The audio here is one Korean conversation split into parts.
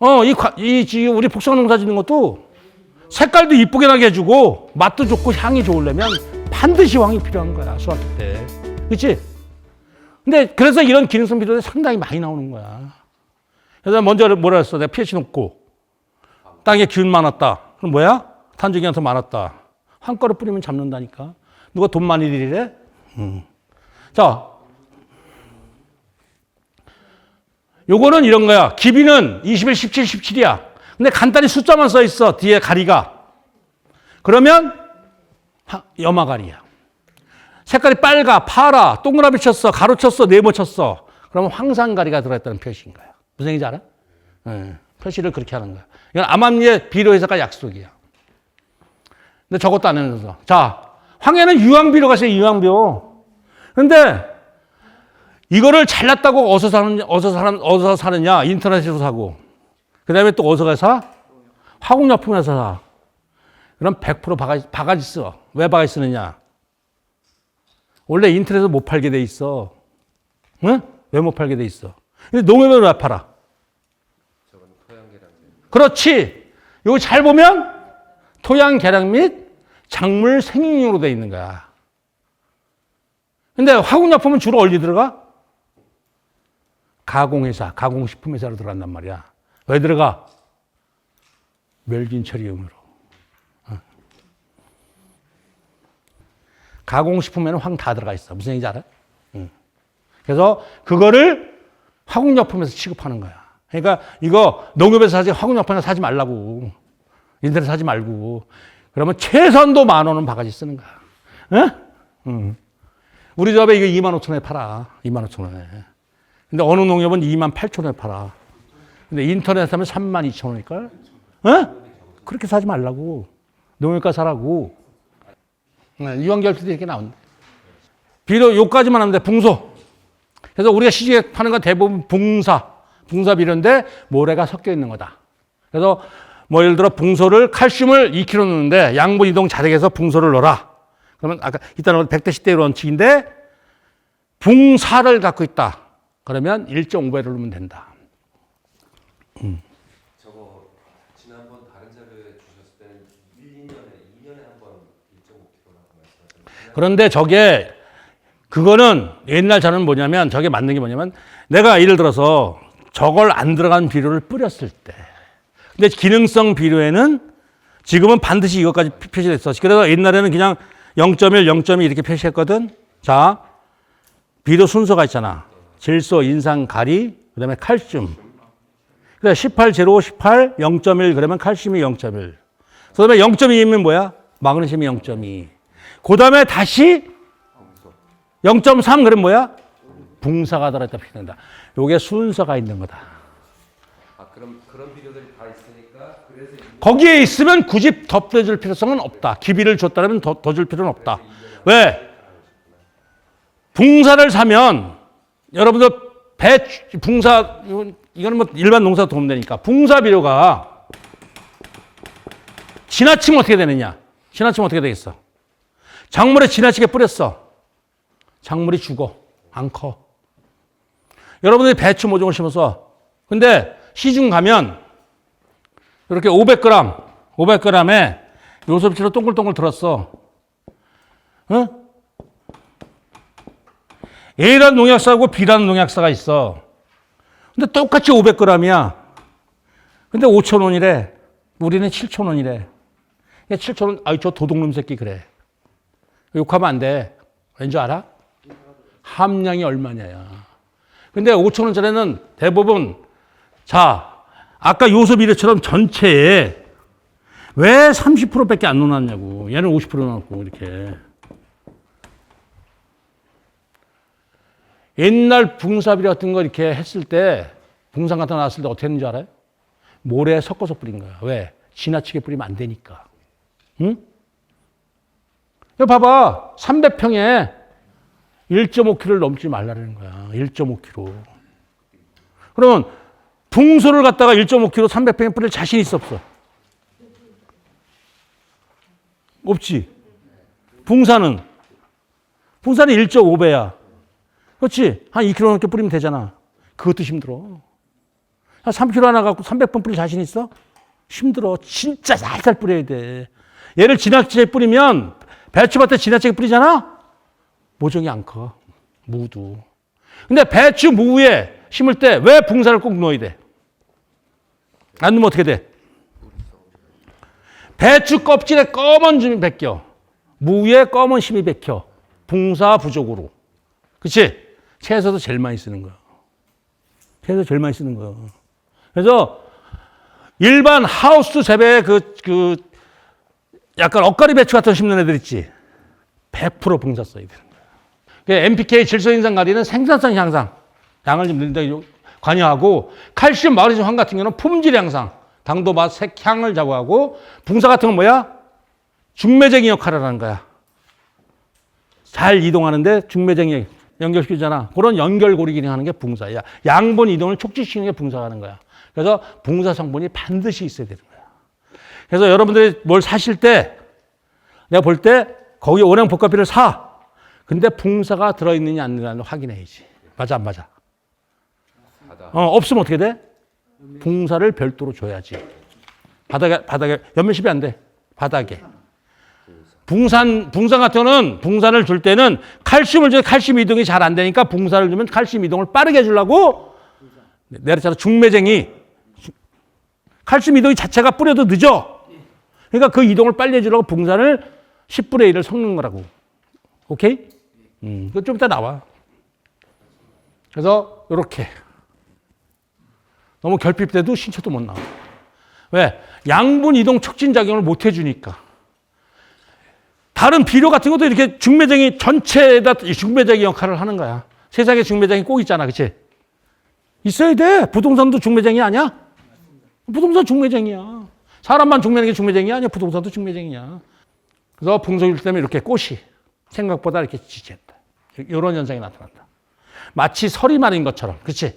어, 이, 과- 이, 지금 우리 복숭아 농사 짓는 것도 색깔도 이쁘게 나게 해주고 맛도 좋고 향이 좋으려면 반드시 황이 필요한 거야, 수확할 때. 그치? 근데 그래서 이런 기능성 비료들이 상당히 많이 나오는 거야. 그래서 먼저 뭐라 했어? 내가 pH 높고 땅에 기운 많았다. 그럼 뭐야? 탄저기가 더 많았다. 한 걸음 뿌리면 잡는다니까. 누가 돈 많이 들이래? 음. 자, 요거는 이런 거야. 기비는 21, 17, 17이야. 근데 간단히 숫자만 써 있어. 뒤에 가리가. 그러면 하- 염화가리야. 색깔이 빨가, 파라, 동그라미 쳤어, 가로 쳤어, 네모 쳤어. 그러면 황산가리가 들어있다는 표시인 거야. 무슨 얘기인지 알아? 예, 표시를 그렇게 하는 거야. 이건 암암리의 비료에서가 약속이야. 근데 저것도 안 해서. 자, 황해는 유황비료가 있어요, 유황비료. 근데 이거를 잘났다고 어디서 사느냐, 어디서 사는, 어디서 사느냐, 인터넷에서 사고. 그 다음에 또 어디서 사? 화공약품에서 사. 그럼 100% 바가지, 바가지 써. 왜 바가지 쓰느냐? 원래 인터넷에서 못 팔게 돼 있어. 응? 왜 못 팔게 돼 있어? 근데 농협은 왜 팔아? 그렇지. 이거 잘 보면 토양 개량 및 작물 생육용으로 돼 있는 거야. 근데 화공약품은 주로 어디 들어가? 가공회사, 가공식품회사로 들어간단 말이야. 왜 들어가? 멸균 처리용으로. 어. 가공식품에는 황 다 들어가 있어. 무슨 얘기인지 알아? 응. 그래서 그거를 화공약품에서 취급하는 거야. 그러니까 이거 농협에서 사지 화공약품에서 사지 말라고. 인터넷 사지 말고. 그러면 최선도 만 원은 바가지 쓰는 거야. 응? 응. 우리 집에 이거 2만 5천 원에 팔아. 2만 5천 원에. 근데 어느 농협은 2만 8천 원에 팔아. 근데 인터넷 사면 3만 2천 원일걸? 어? 그렇게 사지 말라고. 농협가 사라고. 네, 유황결핍도 이렇게 나온다. 비료 요까지만 하면 돼. 붕소. 그래서 우리가 시중에 파는 건 대부분 붕사. 붕사 비료인데 모래가 섞여 있는 거다. 그래서 뭐 예를 들어 붕소를 칼슘을 2kg 넣는데 양분 이동 자력에서 붕소를 넣어라. 그러면 아까 이따는 100대 10대 원칙인데 붕사를 갖고 있다. 그러면 1.5배를 넣으면 된다. 저거 지난번 다른 자료에 주셨을 때는 1, 2년에 2년에 한 번 1.5kg라고 말씀하셨는데 그런데 저게 그거는 옛날 자료는 뭐냐면 저게 맞는 게 뭐냐면 내가 예를 들어서 저걸 안 들어간 비료를 뿌렸을 때 근데 기능성 비료에는 지금은 반드시 이것까지 피- 표시됐어. 그래서 옛날에는 그냥 0.1, 0.2 이렇게 표시했거든. 자, 비료 순서가 있잖아. 질소, 인산, 가리, 그 다음에 칼슘. 그래 18, 제로 18, 0.1 그러면 칼슘이 0.1. 그 다음에 0.2면 뭐야? 마그네슘이 0.2. 그 다음에 다시 0.3 그러면 뭐야? 붕사가 들어있다 표현된다. 요게 순서가 있는 거다. 아 그럼 그런 비료들이 다 있으니까 그래서 거기에 있으면 굳이 덮여줄 필요성은 없다. 기비를 줬다면 더, 더줄 필요는 없다. 왜? 붕사를 사면 여러분들 배 붕사 이거는 뭐 일반 농사 도움 되니까 붕사 비료가 지나치면 어떻게 되느냐? 지나치면 어떻게 되겠어? 작물에 지나치게 뿌렸어. 작물이 죽어. 안 커. 여러분들이 배추 모종을 심어서 근데 시중 가면 이렇게 500g, 500g에 요소비치로 동글동글 들었어. 어? A라는 농약사하고 B라는 농약사가 있어. 근데 똑같이 500g이야. 근데 5,000원이래. 우리는 7,000원이래. 7,000원, 아이, 저 도둑놈 새끼 그래. 욕하면 안 돼. 왠지 알아? 함량이 얼마냐야. 근데 5,000원짜리는 대부분, 자, 아까 요소 비례처럼 전체에 왜 30%밖에 안 넣어놨냐고. 얘는 50% 넣었고, 이렇게. 옛날 붕사비료 같은 거 이렇게 했을 때, 붕산 같은 거 나왔을 때 어떻게 했는지 알아요? 모래에 섞어서 뿌린 거야. 왜? 지나치게 뿌리면 안 되니까. 응? 봐봐. 300평에 1.5kg를 넘지 말라는 거야. 1.5kg. 그러면 붕소를 갖다가 1.5kg 300평에 뿌릴 자신 있어 없어? 없지. 붕사는 붕사는 1.5배야. 그렇지? 한 2kg 넘게 뿌리면 되잖아. 그것도 힘들어. 한 3kg 하나 갖고 300번 뿌릴 자신 있어? 힘들어. 진짜 살살 뿌려야 돼. 얘를 지나치게 뿌리면 배추밭에 지나치게 뿌리잖아? 모종이 안 커. 무도. 근데 배추 무에 심을 때 왜 붕사를 꼭 넣어야 돼? 안 넣으면 어떻게 돼? 배추 껍질에 검은 점이 벗겨. 무에 검은 심이 벗겨. 붕사 부족으로. 그치? 채소도 제일 많이 쓰는 거야. 채소 제일 많이 쓰는 거야. 그래서 일반 하우스 재배 그, 그, 약간 엇가리 배추 같은 거 심는 애들 있지? 100% 붕사 써야 되는 거야. 그 NPK 질소 인상 가리는 생산성 향상, 양을 좀 늘린다 관여하고 칼슘 마그네슘 황 같은 경우는 품질 향상, 당도 맛, 색, 향을 자고하고 붕사 같은 건 뭐야? 중매쟁이 역할을 하는 거야. 잘 이동하는데 중매쟁이 연결시키잖아. 그런 연결고리 기능하는 게 붕사야. 양분 이동을 촉진시키는 게 붕사가 하는 거야. 그래서 붕사 성분이 반드시 있어야 되는 거야. 그래서 여러분들이 뭘 사실 때 내가 볼 때 거기 오량 복합비를 사. 근데 붕사가 들어있느냐 안 들어있느냐 확인해야지. 맞아 안 맞아? 어, 없으면 어떻게 돼? 붕사를 별도로 줘야지. 바닥에, 바닥에, 연면십이 안 돼. 바닥에. 붕산, 붕산 같은 거는 붕산을 줄 때는 칼슘을 줘야 칼슘 이동이 잘 안 되니까 붕사를 주면 칼슘 이동을 빠르게 해주려고 그랬잖아. 중매쟁이. 칼슘 이동이 자체가 뿌려도 늦어. 그러니까 그 이동을 빨리 해주려고 붕산을 10분의 1을 섞는 거라고. 오케이? 음, 그거 좀 이따 나와. 그래서, 요렇게. 너무 결핍돼도 신초도 못 나와. 왜? 양분 이동 촉진 작용을 못 해주니까. 다른 비료 같은 것도 이렇게 중매쟁이 전체에다 중매쟁이 역할을 하는 거야. 세상에 중매쟁이 꼭 있잖아. 그치? 있어야 돼. 부동산도 중매쟁이 아니야? 부동산 중매쟁이야. 사람만 중매쟁이 중매쟁이 아니야. 부동산도 중매쟁이야. 그래서 풍속일 때문에 이렇게 꽃이 생각보다 이렇게 지지한다. 이런 현상이 나타난다. 마치 설이 말인 것처럼. 그치?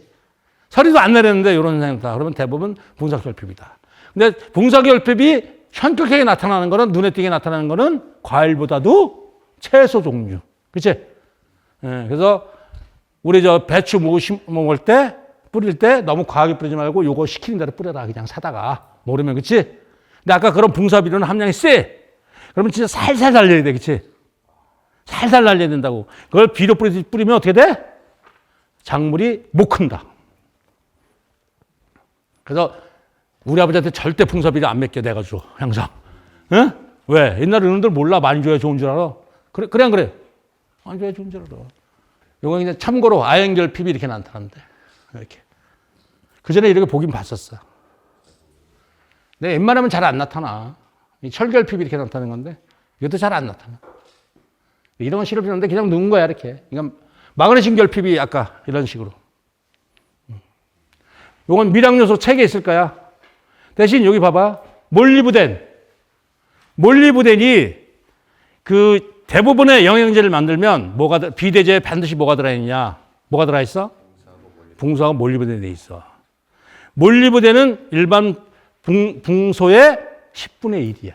서리도 안 내렸는데 이런 현상이 나타나. 그러면 대부분 붕사결핍이다. 근데 붕사결핍이 현격하게 나타나는 거는 눈에 띄게 나타나는 거는 과일보다도 채소 종류. 그치? 예, 그래서 우리 저 배추 먹을 때 뿌릴 때 너무 과하게 뿌리지 말고 요거 시키는 대로 뿌려라. 그냥 사다가. 모르면 그치? 근데 아까 그런 붕사비료는 함량이 세. 그러면 진짜 살살 날려야 돼. 그치? 살살 날려야 된다고. 그걸 비료 뿌리, 뿌리면 어떻게 돼? 작물이 못 큰다. 그래서 우리 아버지한테 절대 풍사비를 안 맡겨 내가 줘 항상. 응? 왜? 옛날에 어른들 몰라 많이 줘야 좋은 줄 알아. 그래 그래 안 그래? 많이 줘야 좋은 줄 알아. 요거 이제 참고로 아연결 피비 이렇게 나타난대. 이렇게. 그 전에 이렇게 보긴 봤었어. 근데 웬만하면 잘 안 나타나. 이 철결 피비 이렇게 나타나는 건데 이것도 잘 안 나타나. 이런 건 싫어 필요한데 그냥 넣은 거야 이렇게. 그러니까 마그네슘 결핍이 아까 이런 식으로. 요건 미량 요소 책에 있을 거야. 대신 여기 봐봐. 몰리브덴. 몰리브덴이 그 대부분의 영양제를 만들면 뭐가 들- 비대제에 반드시 뭐가 들어있냐? 뭐가 들어있어? 붕소하고 몰리브덴이 돼 있어. 몰리브덴은 일반 붕, 붕소의 10분의 1이야.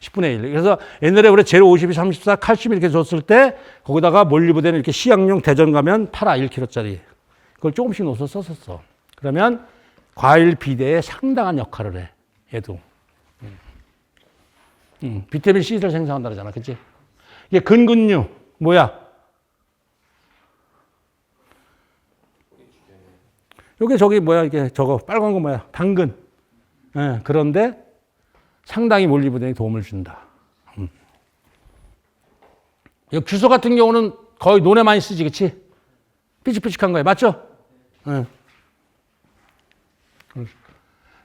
10분의 1. 그래서 옛날에 우리 제로 52, 34 칼슘 이렇게 줬을 때 거기다가 몰리브덴을 이렇게 시약용 대전 가면 팔아 1kg짜리. 그걸 조금씩 넣어서 썼었어. 그러면 과일 비대에 상당한 역할을 해. 얘도. 음. 음, 비타민 C를 생성한다 그러잖아. 그치? 이게 근근류. 뭐야? 요게 저기 뭐야? 이게 저거 빨간 거 뭐야? 당근. 예, 그런데 상당히 몰리브덴이 도움을 준다. 음. 이 규소 같은 경우는 거의 논에 많이 쓰지, 그치? 삐직삐직한 거예요. 맞죠? 예.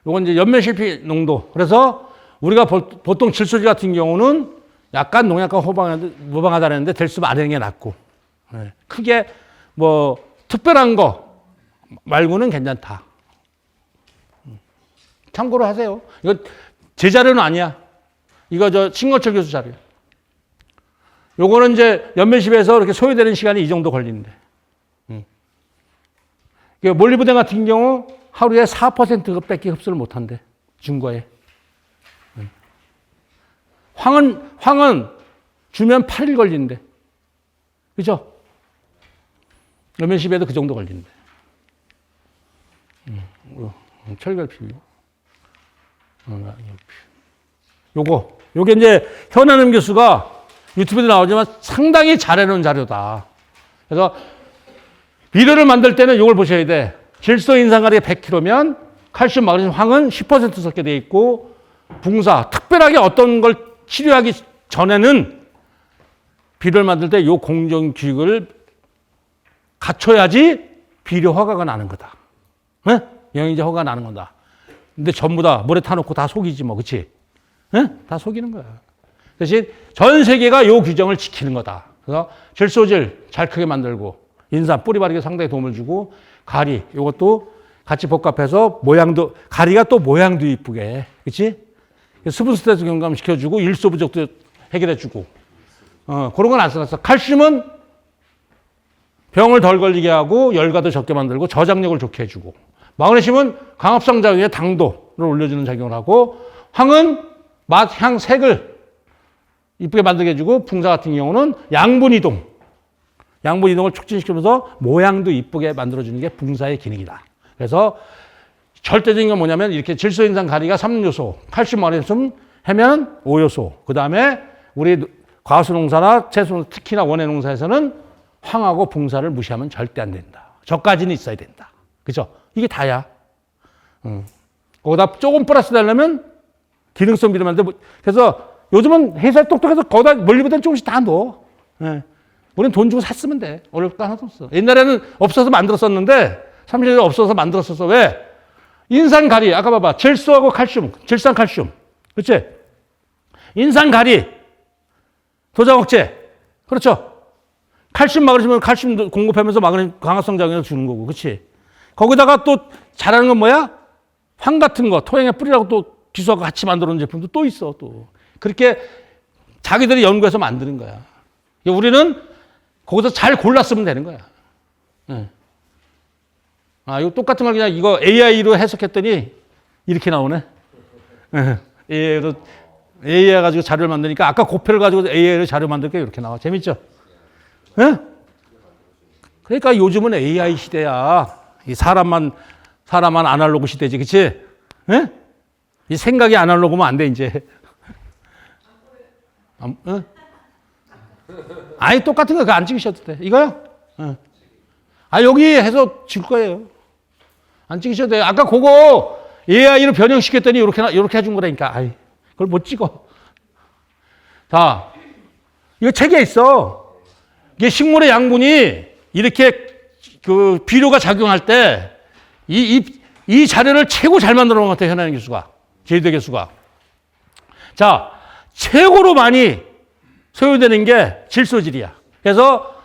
요건 이제 연면실피 농도. 그래서 우리가 보- 보통 질소지 같은 경우는 약간 농약과 호방하, 무방하다는데 될수록 안 되는 게 낫고. 예. 크게 뭐 특별한 거 말고는 괜찮다. 음. 참고로 하세요. 이거 제 자료는 아니야. 이거 저 신건철 교수 자료. 요거는 이제 연면십에서 이렇게 소요되는 시간이 이 정도 걸리는데. 그 몰리브덴 같은 경우 하루에 4%밖에 흡수를 못한대. 중과에. 음. 황은, 황은 주면 8일 걸린대. 그죠? 연면십에도 그 정도 걸린대. 음. 어, 나 이거 요거 요게 이제 현안음 교수가 유튜브에 나오지만 상당히 잘해놓은 자료다. 그래서 비료를 만들 때는 이걸 보셔야 돼. 질소 인산가리 100kg면 칼슘, 마그네슘, 황은 10% 섞여 돼 있고 붕사 특별하게 어떤 걸 치료하기 전에는 비료를 만들 때이 공정 규칙을 갖춰야지 비료 허가가 나는 거다. 예? 영양제 허가 나는 거다. 근데 전부 다 물에 타놓고 다 속이지 뭐, 그치? 예? 다 속이는 거야. 대신 전 세계가 요 규정을 지키는 거다. 그래서 질소질 잘 크게 만들고 인삼 뿌리 바르기 상당히 도움을 주고 가리 요것도 같이 복합해서 모양도 가리가 또 모양도 이쁘게 그치? 수분 스트레스 경감 시켜주고 일소 부족도 해결해주고 어, 그런 건 안 써놨어. 칼슘은 병을 덜 걸리게 하고 열과도 적게 만들고 저장력을 좋게 해주고 마그네슘은 강압성 작용에 당도를 올려주는 작용을 하고 황은 맛, 향, 색을 이쁘게 만들게 해주고 붕사 같은 경우는 양분 이동 양분 이동을 촉진시키면서 모양도 이쁘게 만들어주는 게 붕사의 기능이다. 그래서 절대적인 건 뭐냐면 이렇게 질소 인산 가리가 3요소, 칼슘, 마그네슘, 해면 5요소. 그다음에 우리 과수 농사나 채소 특히나 원예 농사에서는 황하고 붕사를 무시하면 절대 안 된다. 저까지는 있어야 된다. 그죠? 이게 다야. 음. 거기다 조금 플러스 되려면 기능성 비료 만들 그래서 요즘은 회사 똑똑해서 거기다 멀리보다 조금씩 다 넣어. 예. 우리는 돈 주고 샀으면 돼. 거 하나도 없어. 옛날에는 없어서 만들었었는데, 30년 없어서 만들었었어. 왜? 인산 가리, 아까 봐봐. 질소하고 칼슘, 질산 칼슘. 그치? 인산 가리, 도장 억제. 그렇죠? 칼슘, 마그네슘은 칼슘 공급하면서 마그네슘 강화성 작용을 주는 거고. 그치? 거기다가 또 잘하는 건 뭐야? 황 같은 거, 토양에 뿌리라고 또 기수하고 같이 만들어 놓은 제품도 또 있어, 또. 그렇게 자기들이 연구해서 만드는 거야. 우리는 거기서 잘 골랐으면 되는 거야. 예. 아, 이거 똑같은 걸 그냥 이거 AI로 해석했더니 이렇게 나오네. 예. AI로, AI 가지고 자료를 만드니까 아까 고표를 가지고 AI로 자료 만들니까 이렇게 나와. 재밌죠? 예? 그러니까 요즘은 AI 시대야. 이 사람만, 사람만 아날로그 시대지. 그치? 예? 이 생각이 아날로그면 안 돼, 이제. 안, 어? 아니, 똑같은 거 안 찍으셔도 돼. 이거요? 어. 아, 여기 해서 줄 거예요. 안 찍으셔도 돼요. 아까 그거 AI로 변형시켰더니 이렇게, 나- 이렇게 해준 거라니까. 아이, 그걸 못 찍어. 자, 이거 책에 있어. 이게 식물의 양분이 이렇게 그 비료가 작용할 때 이, 이, 이 자료를 최고 잘 만들어 놓은 것 같아요. 현안 교수가. 제이대 교수가. 자, 최고로 많이 소요되는 게 질소질이야. 그래서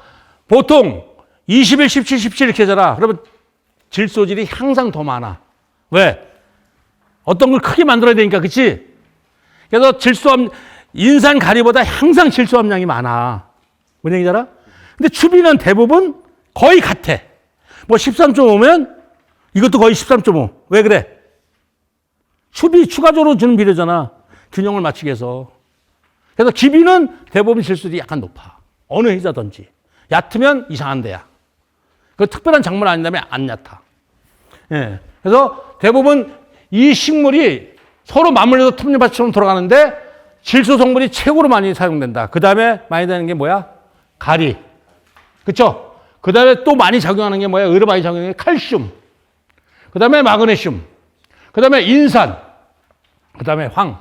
보통 21, 17, 17 이렇게 하잖아. 그러면 질소질이 항상 더 많아. 왜? 어떤 걸 크게 만들어야 되니까, 그치? 그래서 질소함, 인산 가리보다 항상 질소 함량이 많아. 뭔 얘기지 알아? 근데 추비는 대부분 거의 같아. 뭐 13.5면 이것도 거의 13.5. 왜 그래? 추비 추가적으로 주는 비료잖아. 균형을 맞추기 위해서. 그래서 기비는 대부분 질소들이 약간 높아. 어느 회사든지. 얕으면 이상한 데야. 그 특별한 작물 아닌다면 안 얕아. 예. 그래서 대부분 이 식물이 서로 맞물려서 톱니바퀴처럼 돌아가는데 질소 성분이 최고로 많이 사용된다. 그 다음에 많이 되는 게 뭐야? 가리. 그쵸? 그 다음에 또 많이 작용하는 게 뭐야? 의료 많이 작용하는 게 칼슘. 그 다음에 마그네슘. 그 다음에 인산. 그 다음에 황.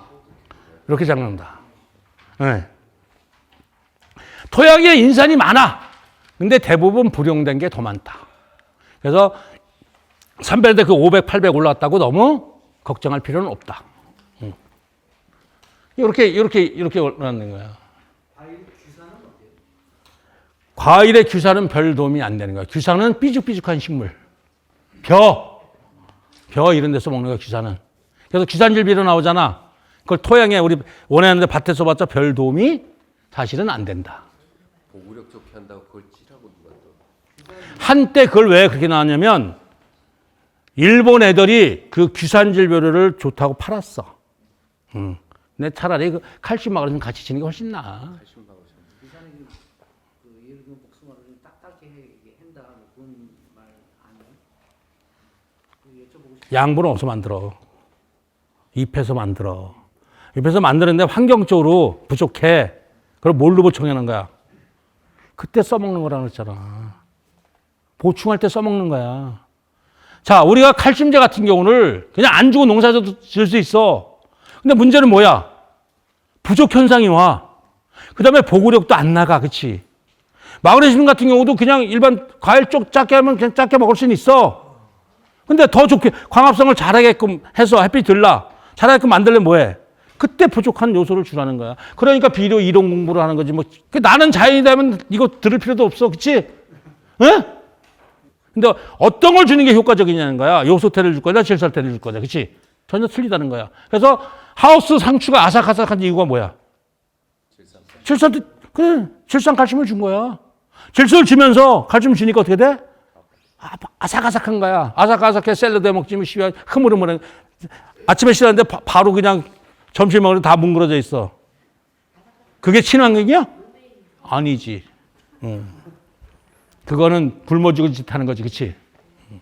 이렇게 작용한다. 예. 토양에 인산이 많아. 근데 대부분 불용된 게 더 많다. 그래서 선별대 그 500, 800 올라왔다고 너무 걱정할 필요는 없다. 응. 이렇게, 이렇게, 이렇게 올라가는 거야. 과일의 규사는 별 도움이 안 되는 거야. 규사는 삐죽삐죽한 식물. 벼. 벼 이런 데서 먹는 거야, 규사는. 그래서 규산질 비료 나오잖아. 그걸 토양에 우리 원하는데 밭에서 봤자 별 도움이 사실은 안 된다. 보구력 좋게 한다고 그걸 찌라고 누가 또. 한때 그걸 왜 그렇게 나왔냐면 일본 애들이 그 규산질 벼를 좋다고 팔았어. 응. 근데 차라리 그 칼슘 마그네슘 같이 치는 게 훨씬 나아. 그 예를 들면 복숭아를 좀 딱딱하게 한다 뭐 그런 말 아니에요? 그 여쭤보고 양분을 어디서 만들어? 잎에서 만들어. 잎에서 만드는데 환경적으로 부족해. 그럼 뭘로 보충하는 거야? 그때 써먹는 거라 그랬잖아. 보충할 때 써먹는 거야. 자, 우리가 칼슘제 같은 경우를 그냥 안 주고 농사져도 질수 있어. 근데 문제는 뭐야? 부족 현상이 와. 그 다음에 보고력도 안 나가. 그치? 마그네슘 같은 경우도 그냥 일반 과일 쪽 작게 하면 그냥 작게 먹을 수는 있어. 근데 더 좋게 광합성을 잘하게끔 해서 햇빛 들라. 잘하게끔 만들려면 뭐해? 그때 부족한 요소를 주라는 거야. 그러니까 비료 이론 공부를 하는 거지. 뭐그 나는 자연이라면 이거 들을 필요도 없어. 그치? 예? 근데 어떤 걸 주는 게 효과적이냐는 거야. 요소태를 줄 거냐, 질살태를 줄 거냐. 그치? 전혀 틀리다는 거야. 그래서 하우스 상추가 아삭아삭한 이유가 뭐야? 질산, 그래. 질산 칼슘을 준 거야. 질소를 주면서 칼슘 주니까 어떻게 돼? 아, 아삭아삭한 거야. 아삭아삭해 샐러드에 먹지, 뭐, 씨발, 흐물흐물해. 아침에 씻었는데 바, 바로 그냥 점심 먹으면 다 뭉그러져 있어. 그게 친환경이야? 아니지. 응. 그거는 굶어 죽을 짓 하는 거지, 그치? 응.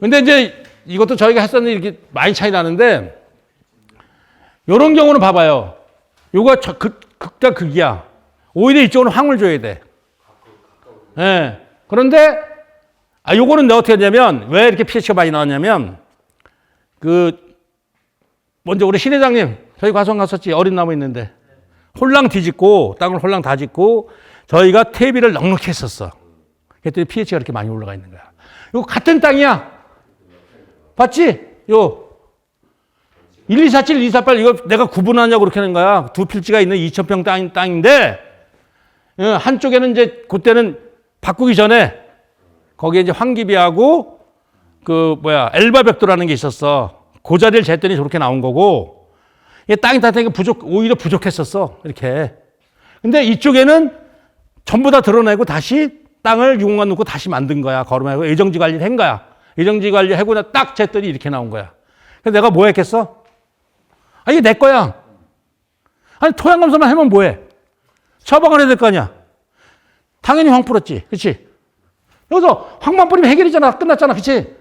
근데 이제 이것도 저희가 했었는데 이렇게 많이 차이 나는데, 요런 경우는 봐봐요. 요거 저, 극, 극과 극이야. 오히려 이쪽은 황을 줘야 돼. 예. 그런데, 아, 요거는 내가 어떻게 하냐면, 왜 이렇게 pH가 많이 나왔냐면, 그, 먼저 우리 신 회장님, 저희 과성 갔었지. 어린 나무 있는데. 홀랑 뒤집고, 땅을 홀랑 다 짓고, 저희가 퇴비를 넉넉히 했었어. 그랬더니 pH가 이렇게 많이 올라가 있는 거야. 이거 같은 땅이야. 봤지? 요. 1, 2, 4, 7, 1, 2, 4, 8 이거 내가 구분하냐고 그렇게 하는 거야. 두 필지가 있는 2,000평 땅, 땅인데, 어, 한쪽에는 이제 그때는 바꾸기 전에 거기에 이제 황기비하고 그 뭐야 엘바백도라는 게 있었어. 그 자리를 쟀더니 저렇게 나온 거고 땅이 다 되니까 부족 오히려 부족했었어 이렇게. 근데 이쪽에는 전부 다 드러내고 다시 땅을 유공간 놓고 다시 만든 거야. 걸음하고 예정지 관리를 한 거야. 예정지 관리 하고 나딱 쟀더니 이렇게 나온 거야. 그래서 내가 뭐 했겠어? 아 이게 내 거야. 아니 토양 검사만 하면 뭐해? 처방을 해야 될 거 아니야. 당연히 황 뿌렸지. 그치? 여기서 황만 뿌리면 해결이잖아. 끝났잖아. 그치?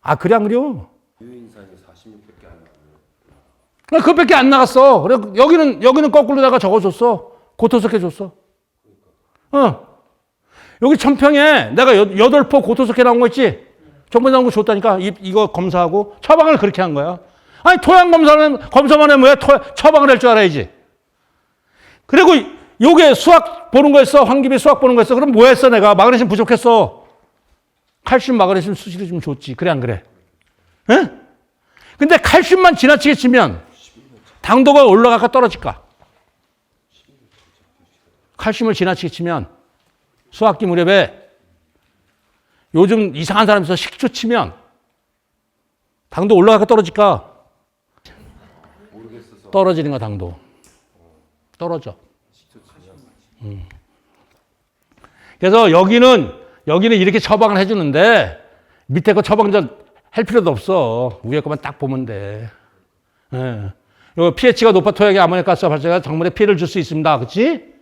아, 그래, 안 그래요? 유인산이 46밖에 안 나와요. 그냥 그것밖에 안 나갔어. 그래, 여기는, 여기는 거꾸로다가 적어줬어. 고토석 해 줬어. 어. 여기 천평에 내가 여, 여덟 포 고토석 해 나온 거 있지? 정부 나온 거 줬다니까. 이, 이거 검사하고 처방을 그렇게 한 거야. 아니, 토양 검사는, 검사만 하면 왜 토, 처방을 할 줄 알아야지. 그리고 요게 수학 보는 거였어. 황기비 수학 보는 거였어. 그럼 뭐 했어, 내가? 마그네슘 부족했어. 칼슘, 마그네슘 수시를 좀 줬지. 그래, 안 그래? 응? 근데 칼슘만 지나치게 치면 당도가 올라갈까 떨어질까? 칼슘을 지나치게 치면 수학기 무렵에 요즘 이상한 사람에서 식초 치면 당도 올라갈까 떨어질까? 떨어지는 거 당도. 떨어져. 음. 그래서 여기는 여기는 이렇게 처방을 해주는데 밑에 거 처방전 할 필요도 없어. 위에 거만 딱 보면 돼. 예. 요 pH가 높아 토양의 아모니아가스 발생가 작물에 피해를 줄 수 있습니다. 그렇지?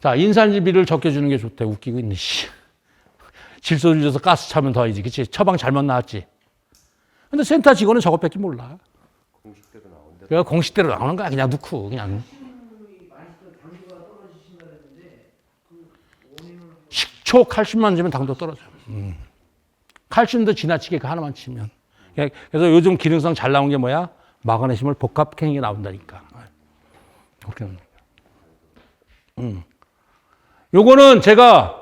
자, 인산지비를 적게 주는 게 좋대. 웃기고 있네. 씨. 질소를 줘서 가스 차면 더이지. 그렇지? 처방 잘못 나왔지. 근데 센터 직원은 저것밖에 몰라. 공식대로 나온대. 그래서 공식대로 나오는 거야. 그냥 넣고 그냥. 식초 칼슘만 주면 당도 떨어져. 음. 칼슘도 지나치게 그 하나만 치면. 그래서 요즘 기능성 잘 나온 게 뭐야? 마그네슘을 복합행이 나온다니까. 그렇게 나온다. 음. 요거는 제가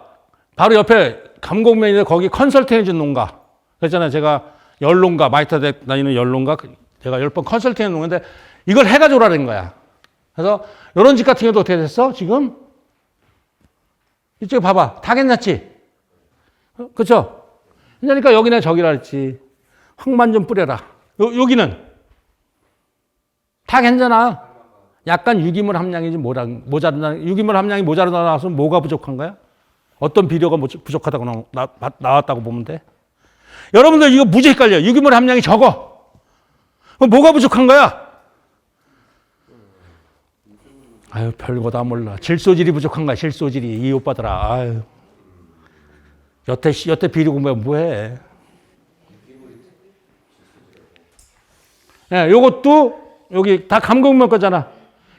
바로 옆에 감곡면인데 거기 컨설팅 해준 농가. 그랬잖아요. 제가 열농가, 마이터덱 다니는 열농가. 제가 열 번 컨설팅 해준 농가인데 이걸 해가지고 오라는 거야. 그래서 요런 집 같은 경우도 어떻게 됐어? 지금? 이쪽에 봐봐. 다 괜찮지? 어, 그쵸? 그러니까 여기는 저기라 그랬지. 황만 좀 뿌려라. 요, 여기는? 다 괜찮아. 약간 유기물 함량이 좀 모자, 모자르다. 유기물 함량이 모자르다 나와서 뭐가 부족한 거야? 어떤 비료가 뭐 부족하다고 나, 나, 나왔다고 보면 돼? 여러분들 이거 무지 헷갈려. 유기물 함량이 적어. 뭐가 부족한 거야? 아유, 별거 다 몰라. 질소질이 부족한 거야, 질소질이. 이 오빠들아. 아유. 여태 씨 여태 비리 공부하면 뭐해? 예, 요것도 여기 다 감금면 거잖아.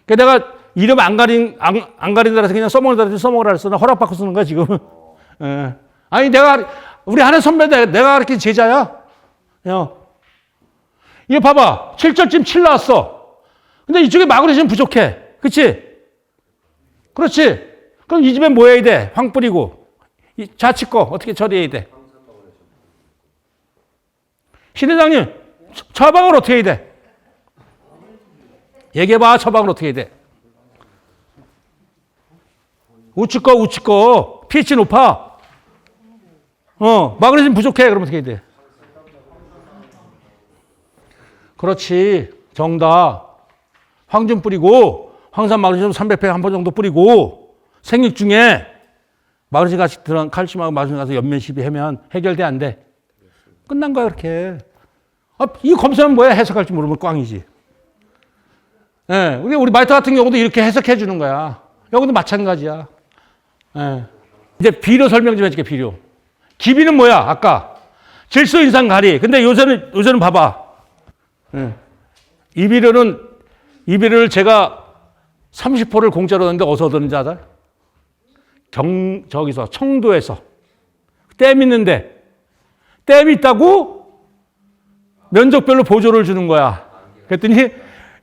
그 내가 이름 안 가린 안, 안 가린 데라서 그냥 써먹으라 써먹으라 했어. 나 허락받고 쓰는 거야 지금. 예. 아니 내가 우리 하는 선배인데 내가 그렇게 제자야. 야. 이거 봐봐. 7절쯤 7 나왔어. 근데 이쪽에 마그네슘 부족해. 그치? 그렇지? 그럼 이 집에 뭐 해야 돼? 황 뿌리고. 이 좌측 거 어떻게 처리해야 돼? 신 회장님, 처- 처방을 어떻게 해야 돼? 얘기해봐, 처방을 어떻게 해야 돼? 우측 거, 우측 거. pH 높아. 어, 마그네슘 부족해. 그러면 어떻게 해야 돼? 그렇지. 정답. 황좀 뿌리고, 황산 마그네슘 300회 한 번 정도 뿌리고, 생육 중에 마그네슘 같이 들어간 칼슘하고 마그네슘 가서 연면 시비 하면 해결돼, 안 돼? 끝난 거야, 이렇게. 아, 이 검사는 뭐야? 해석할 줄 모르면 꽝이지. 예, 우리, 우리 마이터 같은 경우도 이렇게 해석해 주는 거야. 여기도 마찬가지야. 예. 이제 비료 설명 좀 해줄게, 비료. 기비는 뭐야, 아까? 질소 인상 가리. 근데 요새는, 요새는 봐봐. 예. 이 비료는, 이 비료를 제가 30호를 공짜로 줬는데 어디서 얻었는지 알아? 경, 저기서, 청도에서. 댐 있는데, 댐 있다고 면적별로 보조를 주는 거야. 그랬더니,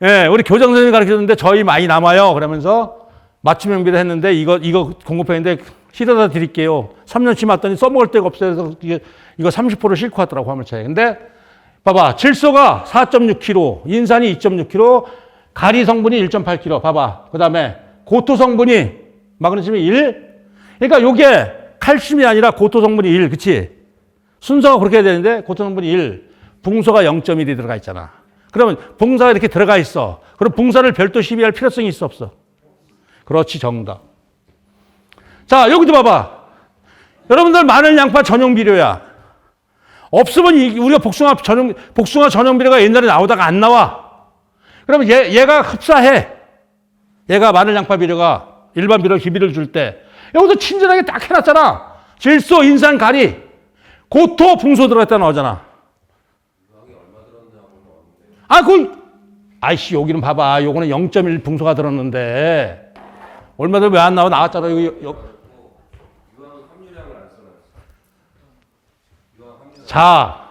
예, 우리 교장 선생님이 가르쳤는데 저희 많이 남아요. 그러면서 맞춤형비를 했는데 이거, 이거 공급했는데 실어다 드릴게요. 3년치 맞더니 써먹을 데가 없어요. 그래서 이게, 이거 30%를 싣고 왔더라고, 화물차에. 근데 봐봐. 질소가 4.6kg, 인산이 2.6kg, 가리 성분이 1.8kg. 봐봐. 그 다음에 고토 성분이 마그네슘이 1. 그러니까 요게 칼슘이 아니라 고토 성분이 1. 그치? 순서가 그렇게 되는데 고토 성분이 1. 붕소가 0.1이 들어가 있잖아. 그러면 붕사가 이렇게 들어가 있어. 그럼 붕사를 별도 시비할 필요성이 있어 없어? 그렇지 정답. 자 여기도 봐봐. 여러분들 마늘 양파 전용 비료야. 없으면 이- 우리가 복숭아 전용 복숭아 전용 비료가 옛날에 나오다가 안 나와. 그러면 얘 얘가 흡사해. 얘가 마늘 양파 비료가 일반 비료 기비를 줄 때 여기서 친절하게 딱 해놨잖아. 질소, 인산, 가리, 고토, 붕소 들어갔다 나오잖아. 아, 그, 아이씨, 여기는 봐봐. 요거는 0.1 붕소가 들었는데. 얼마 전에 왜 안 나와? 나왔잖아. 여기, 여, 유황 함유량을 안 써놨어. 유황 함유량 자,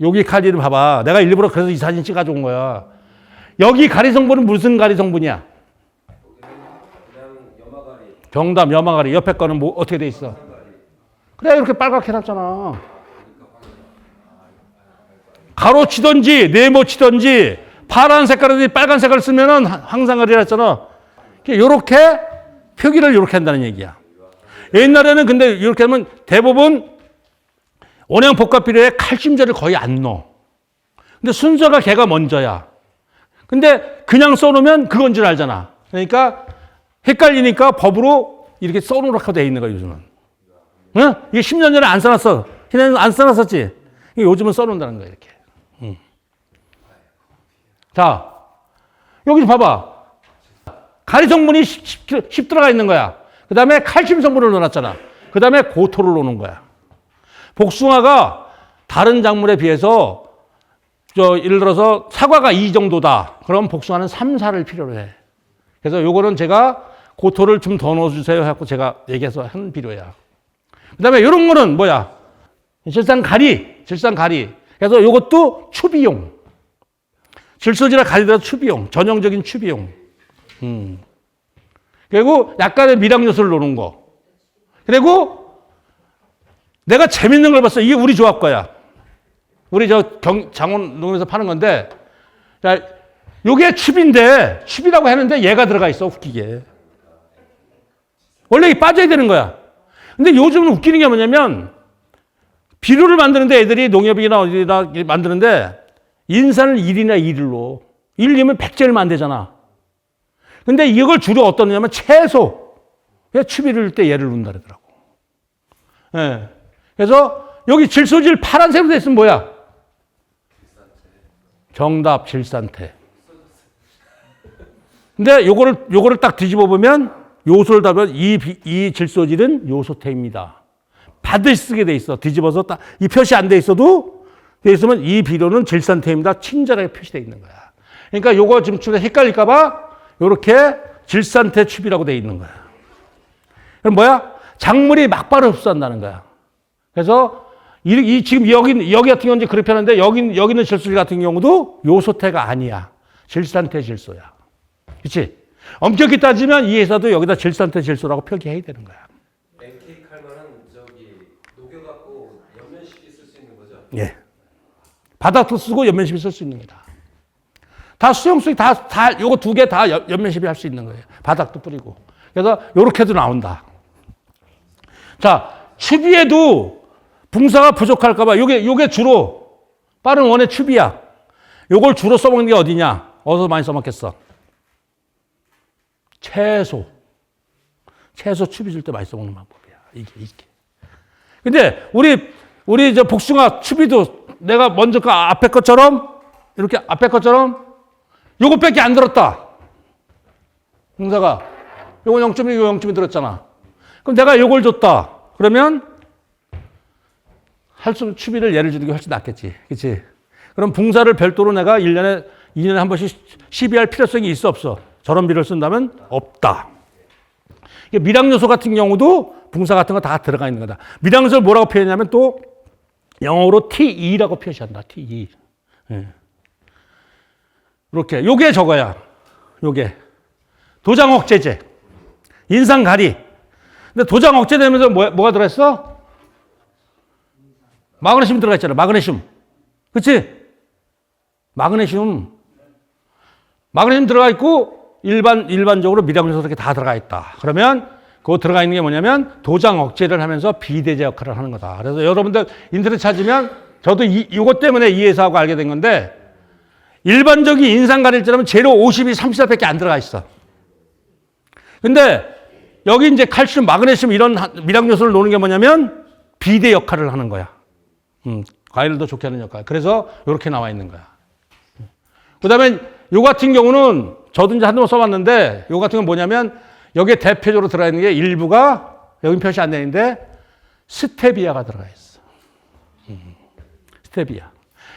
여기 가리를 봐봐. 내가 일부러 그래서 이 사진 찍어줘 온 거야. 여기 가리 성분은 무슨 가리 성분이야? 그냥 염화가리. 옆에 거는 뭐, 어떻게 돼 있어? 그래, 이렇게 빨갛게 해놨잖아. 가로 치던지, 네모 치던지, 파란 색깔이든지 빨간 색깔 쓰면은 항상가리라 했잖아. 요렇게 표기를 요렇게 한다는 얘기야. 옛날에는 근데 이렇게 하면 대부분 원형 복합 비료에 칼슘제를 거의 안 넣어. 근데 순서가 걔가 먼저야. 근데 그냥 써놓으면 그건 줄 알잖아. 그러니까 헷갈리니까 법으로 이렇게 써놓으라고 돼 있는 거야, 요즘은. 응? 이게 10년 전에 안 써놨어. 걔네는 안 써놨었지. 요즘은 써놓는다는 거야, 이렇게. 응. 자, 여기 봐봐. 가리 성분이 10, 10 들어가 있는 거야. 그 다음에 칼슘 성분을 넣어놨잖아. 그 다음에 고토를 넣는 거야. 복숭아가 다른 작물에 비해서 저 예를 들어서 사과가 2 정도다. 그럼 복숭아는 3, 4를 필요로 해. 그래서 요거는 제가 고토를 좀 더 넣어주세요 해갖고 제가 얘기해서 한 비료야. 그 다음에 이런 거는 뭐야? 질산 가리, 질산 가리. 그래서 요것도 추비용. 질소지라 가리더라도 추비용, 전형적인 추비용. 음. 그리고 약간의 미량 요소를 넣는 거. 그리고 내가 재밌는 걸 봤어. 이게 우리 조합 거야. 우리 저 경, 장원 농에서 파는 건데, 자, 요게 춥인데, 춥이라고 하는데 얘가 들어가 있어, 웃기게. 원래 이 빠져야 되는 거야. 근데 요즘은 웃기는 게 뭐냐면, 비료를 만드는데 애들이 농협이나 어디다 만드는데, 인산을 1이나 2로, 1이면 100제를 만되잖아. 근데 이걸 주로 어떤 냐면 채소. 왜 추비를 때 얘를 넣는다 그러더라고. 예. 그래서 여기 질소질 파란색으로 돼 있으면 뭐야? 정답 질산태. 근데 요거를 요거를 딱 뒤집어 보면 요소를 답하면 이, 비- 이 질소질은 요소태입니다. 반드시 쓰게 돼 있어. 뒤집어서 딱 이 표시 안 돼 있어도 돼 있으면 이 비료는 질산태입니다. 친절하게 표시돼 있는 거야. 그러니까 요거 지금 주에 헷갈릴까 봐 요렇게 질산태 칩이라고 돼 있는 거야. 그럼 뭐야? 작물이 막바로 흡수한다는 거야. 그래서 이, 이 지금 여기 여기 같은 경우는 그렇게 하는데 여기 여기 있는 질소 같은 경우도 요소태가 아니야. 질산태 질소야. 그렇지? 엄격히 따지면 이 회사도 여기다 질산태 질소라고 표기해야 되는 거야. NK 칼만은 저기 녹여갖고 연면식이 쓸 수 있는 거죠? 예. 바닥도 쓰고 연면시비 쓸수 있는 거다. 다 수용성이 다, 다, 요거 두 개 다 연면시비 할수 있는 거예요. 바닥도 뿌리고. 그래서 요렇게도 나온다. 자, 추비에도 붕사가 부족할까봐 요게, 요게 주로 빠른 원의 추비야. 요걸 주로 써먹는 게 어디냐? 어디서 많이 써먹겠어? 채소. 채소 추비 줄때 많이 써먹는 방법이야. 이게, 이게. 근데 우리 우리 저 복숭아 추비도 내가 먼저 그 앞에 것처럼 이렇게 앞에 것처럼 요것밖에 안 들었다. 공사가 요거 0.1, 요거 0.1 들었잖아. 그럼 내가 요걸 줬다. 그러면 할수 추비를 예를 주는 게 훨씬 낫겠지. 그렇지? 그럼 붕사를 별도로 내가 1년에 2년에 한 번씩 시비할 필요성이 있어 없어? 저런 비를 쓴다면 없다. 이게 미량 요소 같은 경우도 붕사 같은 거 다 들어가 있는 거다. 미량 요소를 뭐라고 표현하냐면 또 영어로 TE라고 표시한다. TE. 예. 이렇게 요게 저거야. 요게 도장 억제제, 인상 가리. 근데 도장 억제되면서 뭐, 뭐가 들어있어? 마그네슘 들어가 있잖아. 마그네슘. 그치? 마그네슘. 마그네슘 들어가 있고 일반 일반적으로 미량 요소 이렇게 다 들어가 있다. 그러면 그거 들어가 있는 게 뭐냐면 도장 억제를 하면서 비대제 역할을 하는 거다. 그래서 여러분들 인터넷 찾으면 저도 이, 이것 때문에 이 회사하고 알게 된 건데 일반적인 인상 가릴제라면 재료 50이 30살밖에 안 들어가 있어. 근데 여기 이제 칼슘, 마그네슘 이런 미량 요소를 놓는 게 뭐냐면 비대 역할을 하는 거야. 음, 과일을 더 좋게 하는 역할. 그래서 이렇게 나와 있는 거야. 그 다음에 요 같은 경우는 저도 이제 번 써봤는데 요 같은 건 뭐냐면 여기에 대표적으로 들어가 있는 게 일부가 여기 표시 안 되는데 스테비아가 들어가 있어. 음, 스테비아.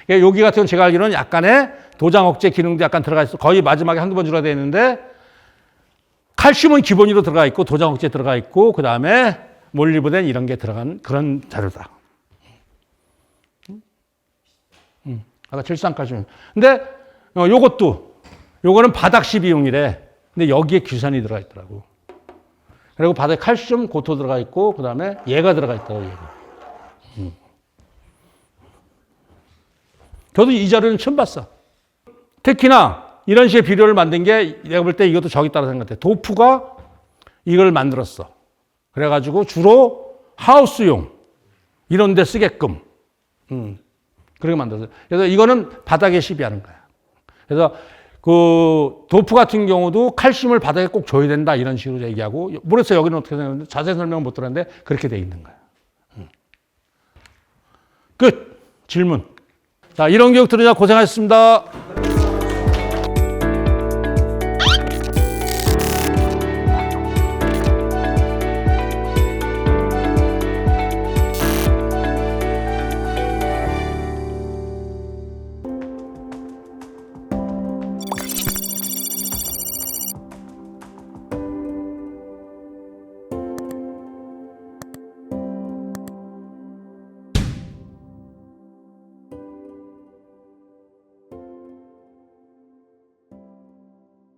그러니까 여기 같은 건 제가 알기로는 약간의 도장 억제 기능도 약간 들어가 있어. 거의 마지막에 한두 번 줄어야 되는데 칼슘은 기본으로 들어가 있고 도장 억제 들어가 있고 그 다음에 몰리브덴 이런 게 들어간 그런 자료다. 음, 아까 질산칼슘. 근데 어, 요것도 요거는 바닥시 비용이래. 근데 여기에 규산이 들어가 있더라고. 그리고 바닥에 칼슘, 고토 들어가 있고 그 다음에 얘가 들어가 있다고 얘가. 음. 저도 이 자료는 처음 봤어. 특히나 이런 식의 비료를 만든 게 내가 볼 때 이것도 저기 따라 생각해. 도프가 이걸 만들었어. 그래가지고 주로 하우스용 이런 데 쓰게끔. 음, 그렇게 만들었어. 그래서 이거는 바닥에 시비하는 거야. 그래서 그 도프 같은 경우도 칼슘을 바닥에 꼭 줘야 된다 이런 식으로 얘기하고 모르겠어요 여기는 어떻게 생각하는데 자세히 설명 못 들었는데 그렇게 돼 있는 거야. 음. 끝 질문. 자 이런 교육 들으냐 고생하셨습니다.